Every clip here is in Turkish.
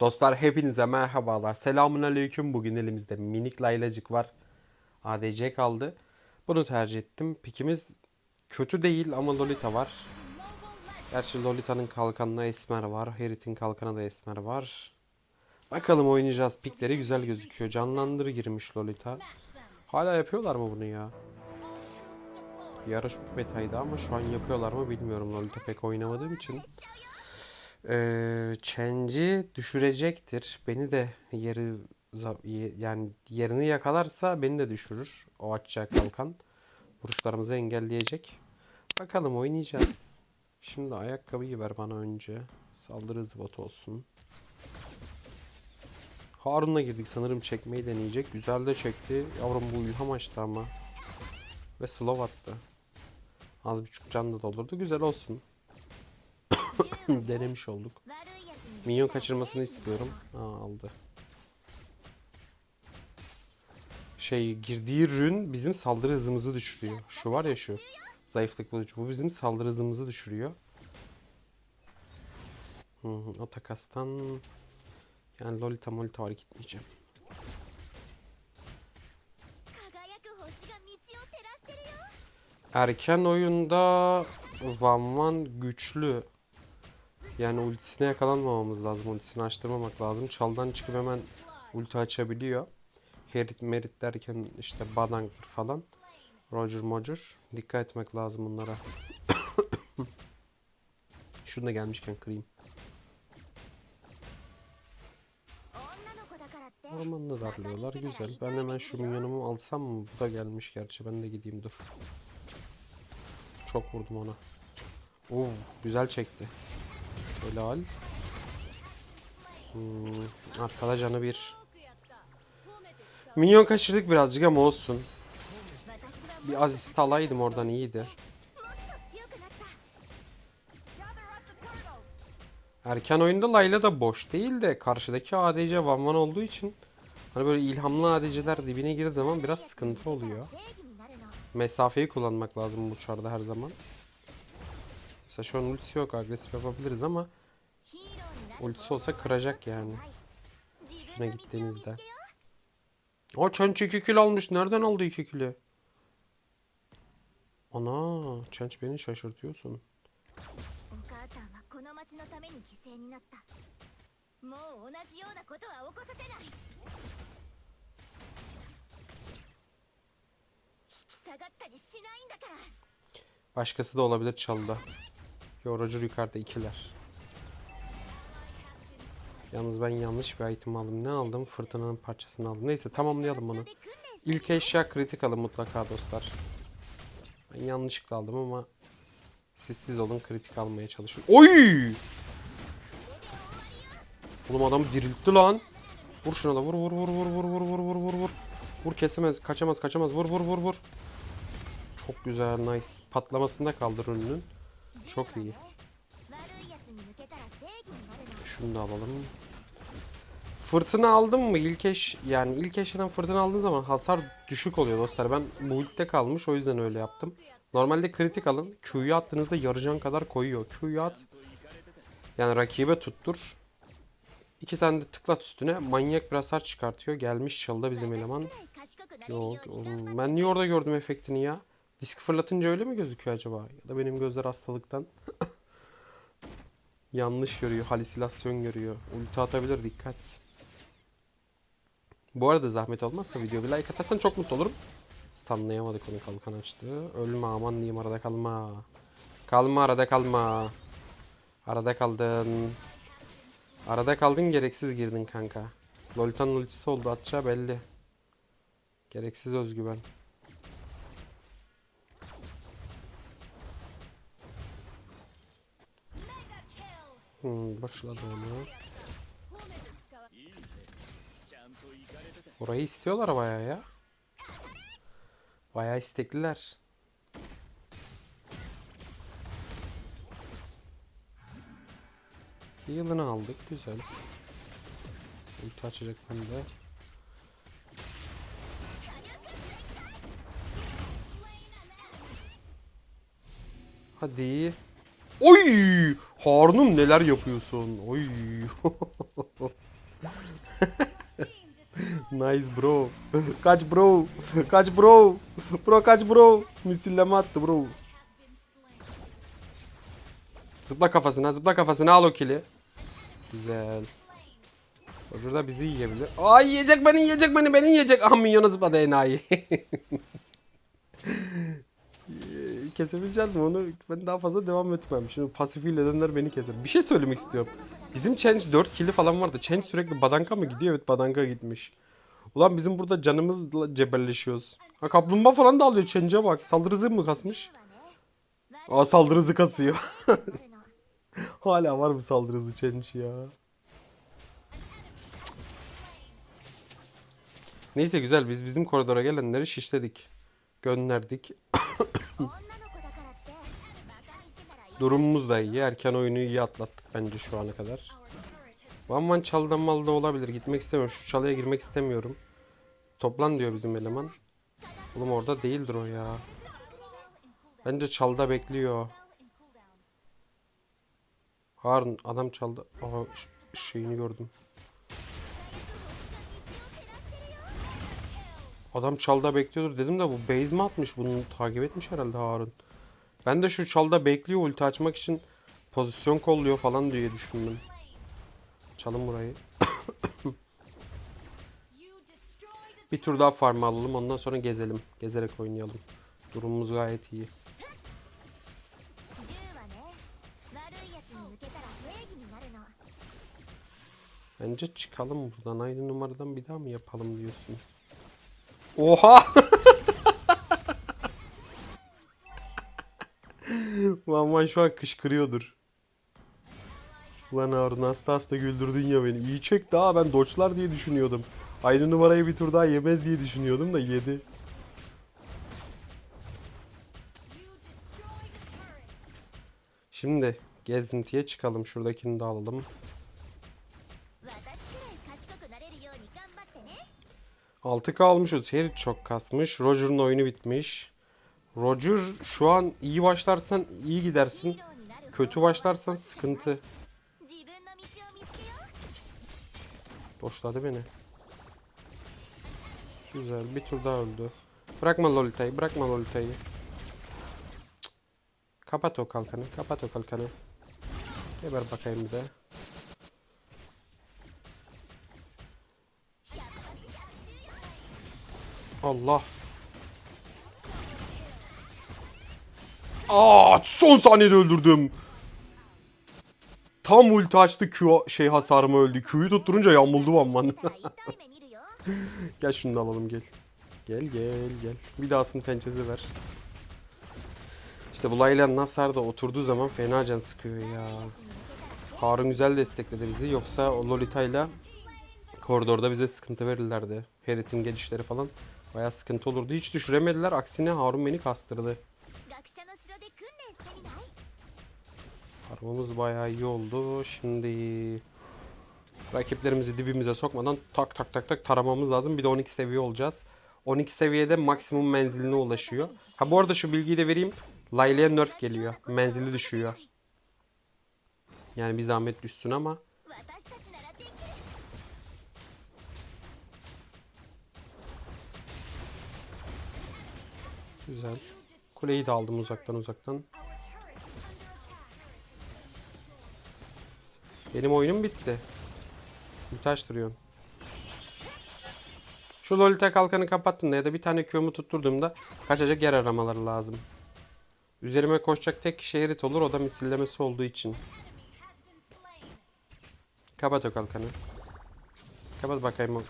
Dostlar hepinize merhabalar. Selamun aleyküm. Bugün elimizde minik laylacık var. ADC kaldı. Bunu tercih ettim. Pikimiz kötü değil ama Lolita var. Gerçi Lolita'nın kalkanına esmer var. Herit'in kalkanına da esmer var. Bakalım oynayacağız. Pikleri güzel gözüküyor. Canlandır girmiş Lolita. Hala yapıyorlar mı bunu ya? Bir ara metaydı ama şu an yapıyorlar mı bilmiyorum. Lolita pek oynamadığım için. Ee, Change'i düşürecektir. Beni de yeri yani yerini yakalarsa beni de düşürür. O açacak kalkan. Vuruşlarımızı engelleyecek. Bakalım oynayacağız. Şimdi ayakkabıyı ver bana önce. Saldırı hızı bot olsun. Harun'la girdik sanırım çekmeyi deneyecek. Güzel de çekti. Yavrum bu ilham açtı ama. Ve slow attı. Az buçuk can da doldurdu. Güzel olsun. denemiş olduk. Minyon kaçırmasını istiyorum. Aa, aldı. Şey girdiği rün bizim saldırı hızımızı düşürüyor. Şu var ya şu. Zayıflık bulucu. Bu bizim saldırı hızımızı düşürüyor. Hmm, o takastan yani lolita molita var gitmeyeceğim. Erken oyunda Van Van güçlü yani ultisine yakalanmamamız lazım. Ultisini açtırmamak lazım. Çaldan çıkıp hemen ulti açabiliyor. Herit merit derken işte Badang'dır falan. Roger Moger. Dikkat etmek lazım bunlara. Şunu da gelmişken kırayım. Ormanda darlıyorlar. Güzel. Ben hemen şu minyonumu alsam mı? Bu da gelmiş gerçi. Ben de gideyim dur. Çok vurdum ona. Oo, güzel çekti. Helal. Hmm, ah, arkada canı bir. Minyon kaçırdık birazcık ama olsun. Bir asist alaydım oradan iyiydi. Erken oyunda Layla da boş değil de karşıdaki ADC Van olduğu için hani böyle ilhamlı ADC'ler dibine girdiği zaman biraz sıkıntı oluyor. Mesafeyi kullanmak lazım bu çarda her zaman. Mesela şu an ultisi yok. Agresif yapabiliriz ama ultisi olsa kıracak yani. Üstüne gittiğinizde. O Çenç 2 kill almış. Nereden aldı 2 kill'i? Ana Çenç beni şaşırtıyorsun. Başkası da olabilir çalda. Yorucu yukarıda ikiler. Yalnız ben yanlış bir item aldım. Ne aldım? Fırtınanın parçasını aldım. Neyse tamamlayalım bunu. İlk eşya kritik alın mutlaka dostlar. Ben yanlışlıkla aldım ama siz siz olun kritik almaya çalışın. Oy! Oğlum adam diriltti lan. Vur şuna da vur vur vur vur vur vur vur vur vur vur. Vur kesemez kaçamaz kaçamaz vur vur vur vur. Çok güzel nice. Patlamasında kaldır ürünün. Çok iyi. Şunu da alalım. Fırtına aldın mı ilk eş yani ilk eşeden fırtına aldığın zaman hasar düşük oluyor dostlar. Ben bu ultte kalmış o yüzden öyle yaptım. Normalde kritik alın. Q'yu attığınızda yarıcan kadar koyuyor. Q'yu at. Yani rakibe tuttur. İki tane de tıklat üstüne. Manyak bir hasar çıkartıyor. Gelmiş çalıda bizim eleman. Yok. Ben niye orada gördüm efektini ya? Disk fırlatınca öyle mi gözüküyor acaba? Ya da benim gözler hastalıktan. Yanlış görüyor, halüsinasyon görüyor. Ulti atabilir dikkat. Bu arada zahmet olmazsa video bir like atarsan çok mutlu olurum. Stunlayamadık onu kalkan açtı. Ölme aman diyeyim arada kalma. Kalma arada kalma. Arada kaldın. Arada kaldın gereksiz girdin kanka. Lolita'nın ultisi oldu atacağı belli. Gereksiz özgüven. Hmm, başladı onu. Orayı istiyorlar bayağı ya. Bayağı istekliler. Yılını aldık güzel. Ulti açacak bende. Hadi. Oy! Harun'um neler yapıyorsun? Oy! Nice bro. kaç bro. Kaç bro. Bro kaç bro. Misilleme attı bro. Zıpla kafasına zıpla kafasına al o kili. Güzel. Roger da bizi yiyebilir. Ay yiyecek beni yiyecek beni beni yiyecek. Ah minyona zıpladı enayi. kesebilecek mi onu ben daha fazla devam etmem. Şimdi pasifiyle edenler beni keser. Bir şey söylemek istiyorum. Bizim Change 4 kili falan vardı. Change sürekli badanka mı gidiyor? Evet badanka gitmiş. Ulan bizim burada canımızla cebelleşiyoruz. Ha kaplumbağa falan da alıyor Change'e bak. Saldırı mı kasmış? Aa saldırı kasıyor. Hala var mı saldırı hızı Change ya? Neyse güzel biz bizim koridora gelenleri şişledik. Gönderdik. Durumumuz da iyi. Erken oyunu iyi atlattık bence şu ana kadar. Van Van çaldan malda olabilir. Gitmek istemiyorum. Şu çalıya girmek istemiyorum. Toplan diyor bizim eleman. Oğlum orada değildir o ya. Bence çalda bekliyor. Harun adam çaldı. Aha şeyini gördüm. Adam çalda bekliyordur dedim de bu base mi atmış bunu takip etmiş herhalde Harun. Ben de şu çalda bekliyor ulti açmak için pozisyon kolluyor falan diye düşündüm. Çalın burayı. bir tur daha farm alalım ondan sonra gezelim. Gezerek oynayalım. Durumumuz gayet iyi. Bence çıkalım buradan. Aynı numaradan bir daha mı yapalım diyorsun? Oha! Van Van şu an kışkırıyordur. Ulan Harun Astas da güldürdün ya beni. İyi çek daha ben doçlar diye düşünüyordum. Aynı numarayı bir tur daha yemez diye düşünüyordum da yedi. Şimdi gezintiye çıkalım. Şuradakini de alalım. Altı kalmışız. Herit çok kasmış. Roger'ın oyunu bitmiş. Roger şu an iyi başlarsan iyi gidersin. Kötü başlarsan sıkıntı. Boşladı beni. Güzel bir tur daha öldü. Bırakma Lolita'yı bırakma Lolita'yı. Kapat o kalkanı kapat o kalkanı. Geber bakayım bir de. Allah. Aa, son saniyede öldürdüm. Tam ulti açtı Q şey hasarımı öldü. Q'yu tutturunca yamuldu amman. gel şunu da alalım gel. Gel gel gel. Bir daha sınıf pençesi ver. İşte bu Laylan Nasar da oturduğu zaman fena can sıkıyor ya. Harun güzel destekledi bizi. Yoksa o Lolita'yla koridorda bize sıkıntı verirlerdi. Herit'in gelişleri falan. Baya sıkıntı olurdu. Hiç düşüremediler. Aksine Harun beni kastırdı. Armamız bayağı iyi oldu. Şimdi rakiplerimizi dibimize sokmadan tak tak tak tak taramamız lazım. Bir de 12 seviye olacağız. 12 seviyede maksimum menziline ulaşıyor. Ha bu arada şu bilgiyi de vereyim. Layla'ya nerf geliyor. Menzili düşüyor. Yani bir zahmet düşsün ama. Güzel. Kuleyi de aldım uzaktan uzaktan. Benim oyunum bitti. Mütaş duruyorum. Şu Lolita kalkanı kapattığında ya da bir tane Q'mu tutturduğumda kaçacak yer aramaları lazım. Üzerime koşacak tek kişi Herit olur o da misillemesi olduğu için. Kapat o kalkanı. Kapat bakayım o.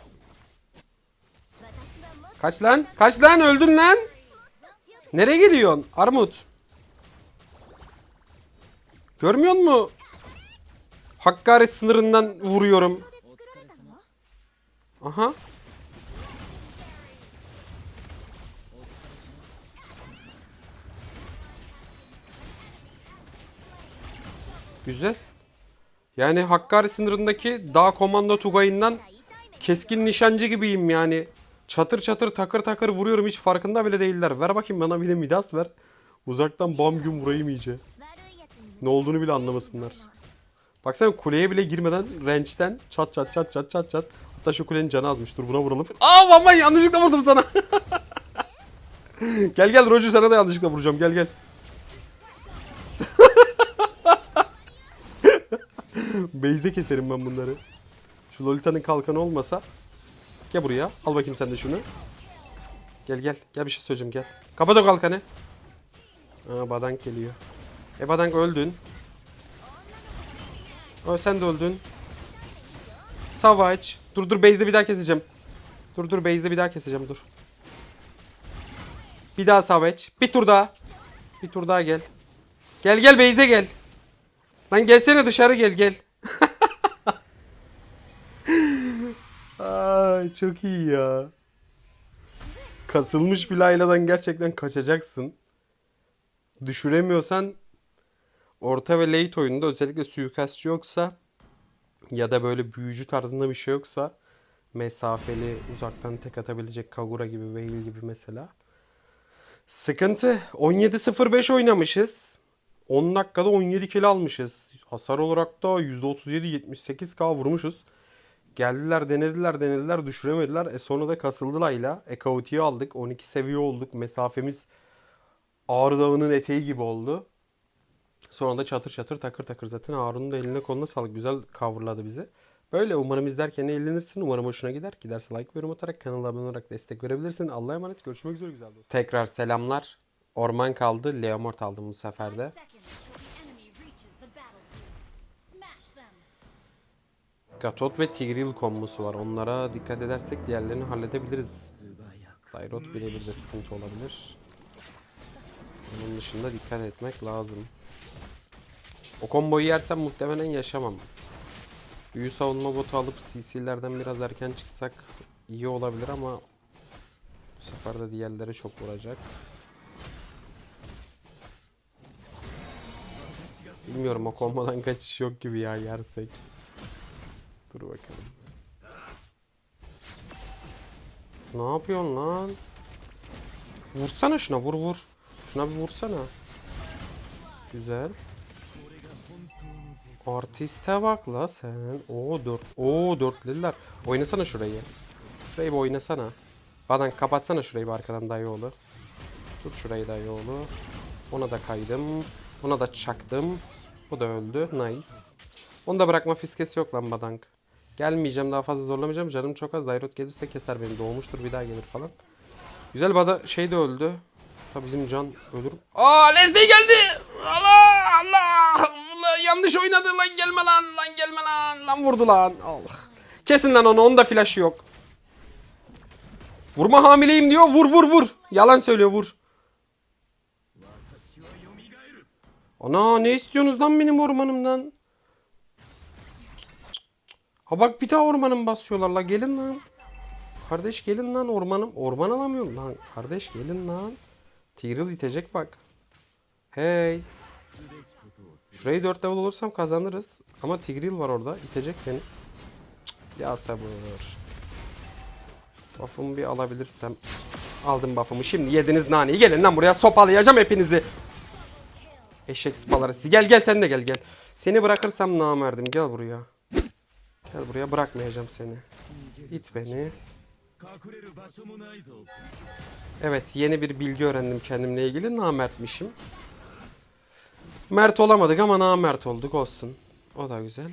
Kaç lan? Kaç lan? Öldün lan. Nereye geliyorsun? Armut. Görmüyor mu? Hakkari sınırından vuruyorum. Aha. Güzel. Yani Hakkari sınırındaki dağ komando tugayından keskin nişancı gibiyim yani. Çatır çatır takır takır vuruyorum hiç farkında bile değiller. Ver bakayım bana bir de midas ver. Uzaktan bam gün vurayım iyice. Ne olduğunu bile anlamasınlar. Baksana kuleye bile girmeden range'den çat çat çat çat çat çat Hatta şu kulenin canı azmış. Dur buna vuralım. Aa aman yanlışlıkla vurdum sana. gel gel Roger sana da yanlışlıkla vuracağım. Gel gel. Beyze keserim ben bunları. Şu Lolita'nın kalkanı olmasa. Gel buraya. Al bakayım sen de şunu. Gel gel. Gel bir şey söyleyeceğim gel. Kapat o kalkanı. Aa Badank geliyor. E Badank öldün. O sen de öldün. Savage. Dur dur base'de bir daha keseceğim. Dur dur base'de bir daha keseceğim dur. Bir daha Savage. Bir tur daha. Bir tur daha gel. Gel gel base'e gel. Lan gelsene dışarı gel gel. Ay çok iyi ya. Kasılmış bir Layla'dan gerçekten kaçacaksın. Düşüremiyorsan orta ve late oyunda özellikle suikastçı yoksa ya da böyle büyücü tarzında bir şey yoksa mesafeli uzaktan tek atabilecek Kagura gibi Veil gibi mesela. Sıkıntı 17-05 oynamışız. 10 dakikada 17 kill almışız. Hasar olarak da %37-78k vurmuşuz. Geldiler denediler denediler düşüremediler. E sonra da kasıldılarla. E Kauti'yi aldık. 12 seviye olduk. Mesafemiz Ağrı Dağı'nın eteği gibi oldu. Sonra da çatır çatır takır takır zaten Harun'un da eline koluna sağlık. Güzel coverladı bizi. Böyle umarım izlerken eğlenirsin. Umarım hoşuna gider. Giderse like ve yorum atarak kanala abone olarak destek verebilirsin. Allah'a emanet. Görüşmek üzere güzel dostlar. Tekrar selamlar. Orman kaldı. Leomort aldım bu sefer de. Gatot ve Tigreal kombosu var. Onlara dikkat edersek diğerlerini halledebiliriz. Dairot birebir de sıkıntı olabilir. Onun dışında dikkat etmek lazım. O komboyu yersem muhtemelen yaşamam. Büyü savunma botu alıp CC'lerden biraz erken çıksak iyi olabilir ama bu sefer de diğerleri çok vuracak. Bilmiyorum o kombodan kaçış yok gibi ya yersek. Dur bakalım. Ne yapıyorsun lan? Vursana şuna vur vur. Şuna bir vursana. Güzel. Artiste bak la sen. Oo dört. Oo dörtlüler. Oynasana şurayı. Şurayı bir oynasana. Badan kapatsana şurayı bir arkadan dayıoğlu. Tut şurayı dayıoğlu. Ona da kaydım. Ona da çaktım. Bu da öldü. Nice. Onu da bırakma fiskesi yok lan Badank. Gelmeyeceğim daha fazla zorlamayacağım. Canım çok az. Dairot gelirse keser beni. Doğmuştur bir daha gelir falan. Güzel Bada şey de öldü. Tabii bizim can ölür. Aa Leslie geldi. Allah Allah. Yanlış oynadı lan gelme lan lan gelme lan lan vurdu lan. Allah. Kesin lan onu. Onun da flaşı yok. Vurma hamileyim diyor. Vur vur vur. Yalan söylüyor vur. Ana ne istiyorsunuz lan benim ormanımdan? Ha bak bir daha ormanım basıyorlar la gelin lan. Kardeş gelin lan ormanım. Orman alamıyorum lan. Kardeş gelin lan. Tigreal itecek bak. Hey. Şurayı 4 level olursam kazanırız. Ama Tigreal var orada. itecek beni. Ya sabır. Buff'ımı bir alabilirsem. Aldım buff'ımı. Şimdi yediniz naneyi. Gelin lan buraya sopalayacağım hepinizi. Eşek spaları. Gel gel sen de gel gel. Seni bırakırsam namerdim. Gel buraya. Gel buraya bırakmayacağım seni. İt beni. Evet yeni bir bilgi öğrendim kendimle ilgili. Namertmişim. Mert olamadık ama namert olduk olsun. O da güzel.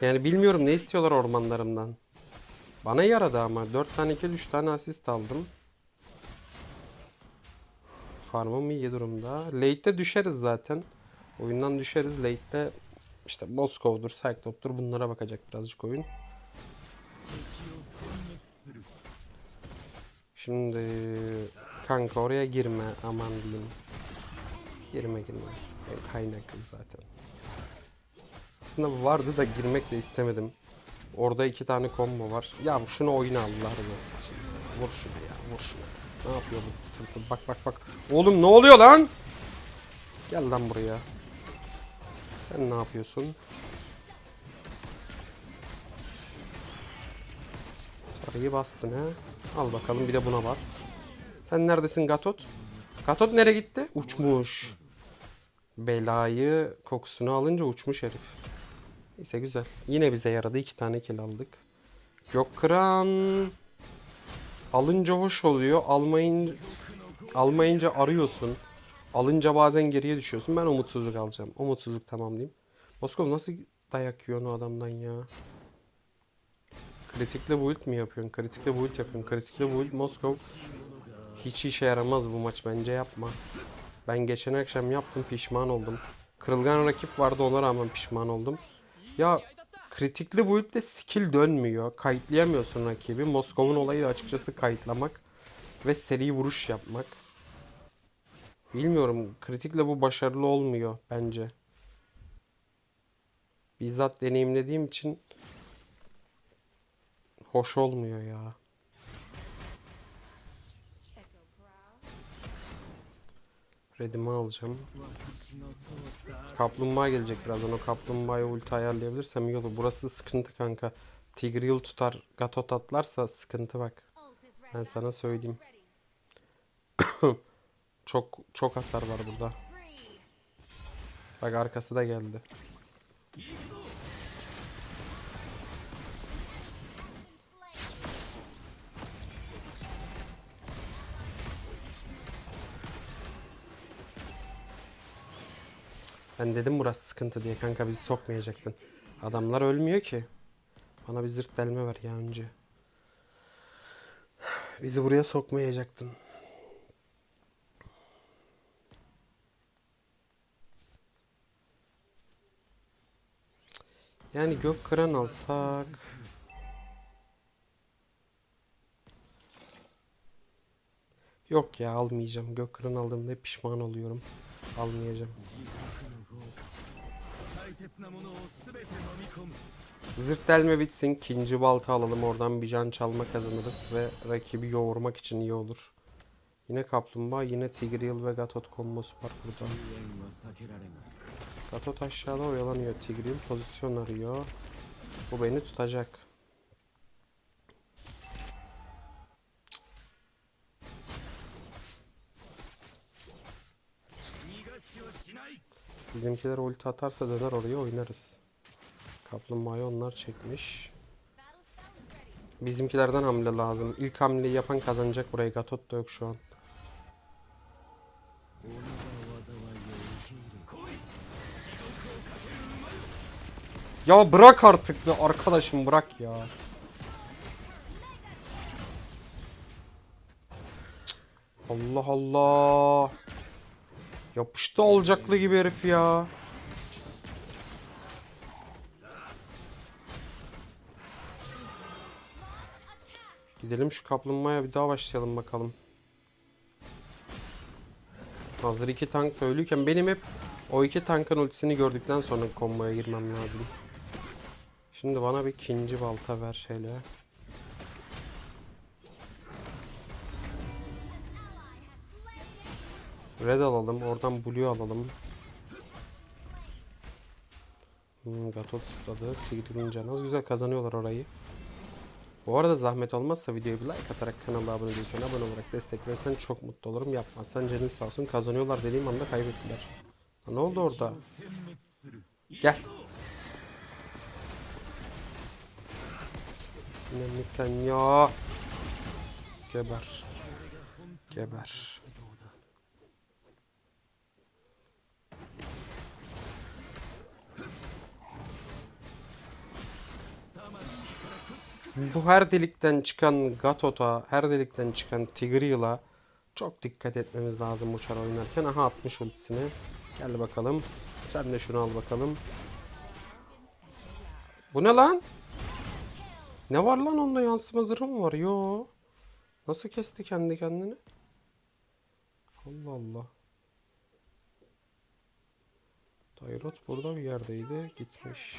Yani bilmiyorum ne istiyorlar ormanlarımdan. Bana yaradı ama. 4 tane kill 3 tane asist aldım. Farmım iyi durumda. Late'de düşeriz zaten. Oyundan düşeriz. Late'de işte Moskov'dur, Cyclops'tur bunlara bakacak birazcık oyun. Şimdi kanka oraya girme aman diyeyim. Girme girme. Ev kaynaklı zaten. Aslında vardı da girmek de istemedim. Orada iki tane combo var. Ya şunu oyna Allah rızası için. Vur şunu ya vur şunu. Ne yapıyor bu tırtıl? Bak bak bak. Oğlum ne oluyor lan? Gel lan buraya. Sen ne yapıyorsun? Sarıyı bastın ha. Al bakalım bir de buna bas. Sen neredesin Gatot? Gatot nereye gitti? Uçmuş. Belayı kokusunu alınca uçmuş herif. Neyse güzel. Yine bize yaradı. iki tane kill aldık. Gökran alınca hoş oluyor. Almayın almayınca arıyorsun. Alınca bazen geriye düşüyorsun. Ben umutsuzluk alacağım. Umutsuzluk tamam diyeyim. Moskov nasıl dayak yiyorsun o adamdan ya? Kritikle build mi yapıyorsun? Kritikle build yapıyorsun. Kritikle build Moskov hiç işe yaramaz bu maç bence yapma. Ben geçen akşam yaptım pişman oldum. Kırılgan rakip vardı ona rağmen pişman oldum. Ya kritikli build'de skill dönmüyor. Kayıtlayamıyorsun rakibi. Moskov'un olayı da açıkçası kayıtlamak ve seri vuruş yapmak. Bilmiyorum kritikle bu başarılı olmuyor bence. Bizzat deneyimlediğim için hoş olmuyor ya. Redimi alacağım. Kaplumbağa gelecek birazdan. O kaplumbağaya ulti ayarlayabilirsem iyi olur. Burası sıkıntı kanka. Tigreal tutar, Gatot atlarsa sıkıntı bak. Ben sana söyleyeyim. Çok çok hasar var burada. Bak arkası da geldi. Ben dedim burası sıkıntı diye kanka bizi sokmayacaktın. Adamlar ölmüyor ki. Bana bir zırt delme ver ya önce. Bizi buraya sokmayacaktın. Yani gök kıran alsak. Yok ya almayacağım. Gök kıran aldığımda pişman oluyorum. Almayacağım. Zırt delme bitsin. ikinci balta alalım. Oradan bir can çalma kazanırız. Ve rakibi yoğurmak için iyi olur. Yine kaplumbağa. Yine Tigreal ve Gatot kombosu var burada. Gatot aşağıda oyalanıyor. Tigreal pozisyon arıyor. Bu beni tutacak. Bizimkiler ulti atarsa döner oraya oynarız. Kaplumbağayı onlar çekmiş. Bizimkilerden hamle lazım. İlk hamleyi yapan kazanacak burayı. Gatot da yok şu an. Ya bırak artık be arkadaşım bırak ya. Allah Allah. Yapıştı alacaklı gibi herif ya. Gidelim şu kaplumbağaya bir daha başlayalım bakalım. Hazır iki tank ölüyken benim hep o iki tankın ultisini gördükten sonra komboya girmem lazım. Şimdi bana bir ikinci balta ver şöyle. Red alalım. Oradan blue alalım. Hmm, Gatot zıpladı. Tigreal'in canı az. Güzel kazanıyorlar orayı. Bu arada zahmet olmazsa videoya bir like atarak kanala abone değilsen abone olarak destek verirsen çok mutlu olurum. Yapmazsan canın sağ olsun. Kazanıyorlar dediğim anda kaybettiler. Ha, ne oldu orada? Gel. Yine mi sen ya? Geber. Geber. Bu her delikten çıkan Gatot'a, her delikten çıkan Tigreal'a çok dikkat etmemiz lazım uçar oynarken. Aha 60 ultisini. Gel bakalım. Sen de şunu al bakalım. Bu ne lan? Ne var lan onda yansıma zırhı mı var? Yo. Nasıl kesti kendi kendini? Allah Allah. Dairot burada bir yerdeydi. Gitmiş.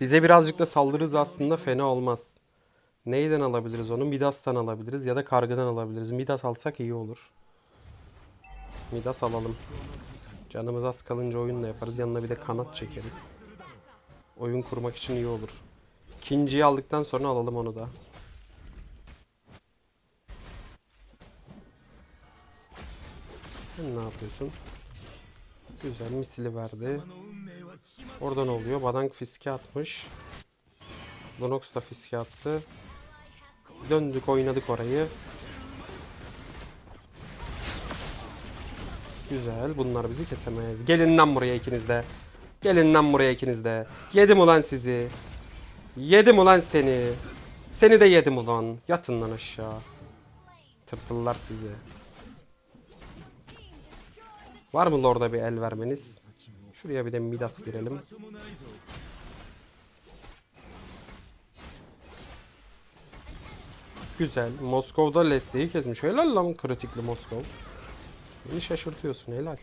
Bize birazcık da saldırırız aslında fena olmaz. Neyden alabiliriz onu? Midas'tan alabiliriz ya da Kargı'dan alabiliriz. Midas alsak iyi olur. Midas alalım. Canımız az kalınca oyunla yaparız. Yanına bir de kanat çekeriz. Oyun kurmak için iyi olur. İkinciyi aldıktan sonra alalım onu da. Sen ne yapıyorsun? Güzel misili verdi. Oradan oluyor. Badang fiske atmış. Lunox da fiske attı. Döndük oynadık orayı. Güzel. Bunlar bizi kesemez. Gelin lan buraya ikiniz de. Gelin lan buraya ikiniz de. Yedim ulan sizi. Yedim ulan seni. Seni de yedim ulan. Yatın lan aşağı. Tırtıllar sizi. Var mı Lord'a bir el vermeniz? Şuraya bir de Midas girelim. Güzel. Moskov'da Leslie'yi kesmiş. Helal lan kritikli Moskov. Beni şaşırtıyorsun helal.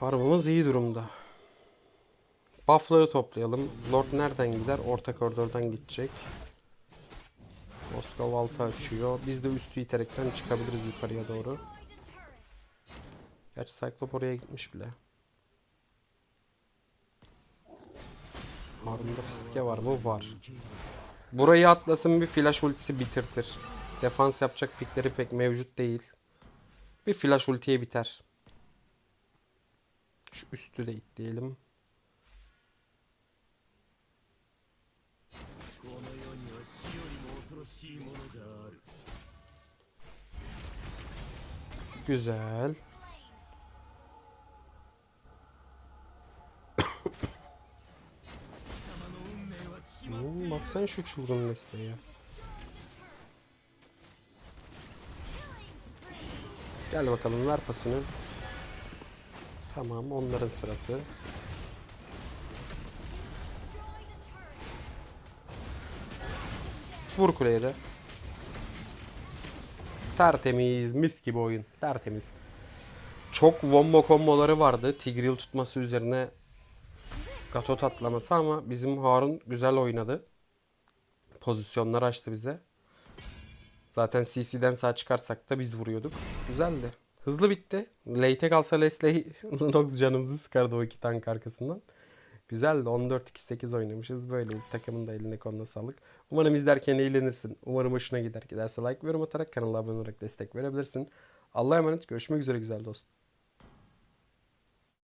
Farmımız iyi durumda. Buff'ları toplayalım. Lord nereden gider? Orta koridordan gidecek. Moskova altı açıyor. Biz de üstü iterekten çıkabiliriz yukarıya doğru. Gerçi Cyclop oraya gitmiş bile. Harun'da fiske var mı? Var. Burayı atlasın bir flash ultisi bitirtir. Defans yapacak pikleri pek mevcut değil. Bir flash ultiye biter. Şu üstü de itleyelim. Güzel. Hmm, bak sen şu çılgın Leslie'ye. Gel bakalım ver pasını. Tamam onların sırası. Vur kuleye de. Tertemiz mis gibi oyun. Tertemiz. Çok wombo komboları vardı. Tigreal tutması üzerine Gatot atlaması ama bizim Harun güzel oynadı. Pozisyonlar açtı bize. Zaten CC'den sağ çıkarsak da biz vuruyorduk. Güzeldi. Hızlı bitti. Late'e kalsa Leslie Lunox canımızı sıkardı o iki tank arkasından. Güzeldi. 14-2-8 oynamışız. Böyle takımın da eline koluna sağlık. Umarım izlerken eğlenirsin. Umarım hoşuna gider. Giderse like ve yorum atarak kanala abone olarak destek verebilirsin. Allah'a emanet. Görüşmek üzere güzel dostum.